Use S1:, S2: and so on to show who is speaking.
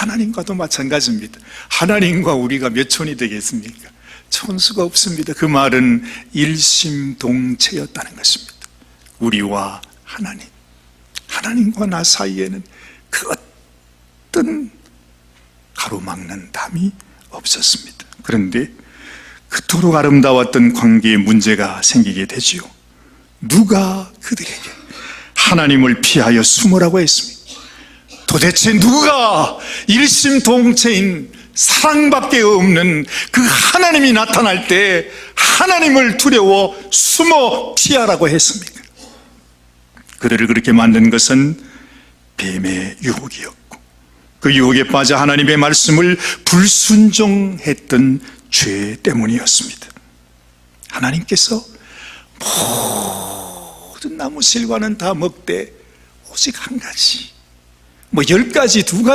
S1: 하나님과도 마찬가지입니다. 하나님과 우리가 몇 촌이 되겠습니까? 촌수가 없습니다. 그 말은 일심동체였다는 것입니다. 우리와 하나님, 하나님과 나 사이에는 그 어떤 가로막는 담이 없었습니다. 그런데 그토록 아름다웠던 관계에 문제가 생기게 되지요. 누가 그들에게 하나님을 피하여 숨으라고 했습니까? 도대체 누가 일심동체인 사랑밖에 없는 그 하나님이 나타날 때 하나님을 두려워 숨어 피하라고 했습니까? 그들을 그렇게 만든 것은 뱀의 유혹이었고 그 유혹에 빠져 하나님의 말씀을 불순종했던 죄 때문이었습니다. 하나님께서 모든 나무 실과는 다 먹되 오직 한 가지 뭐 열 가지 두 가지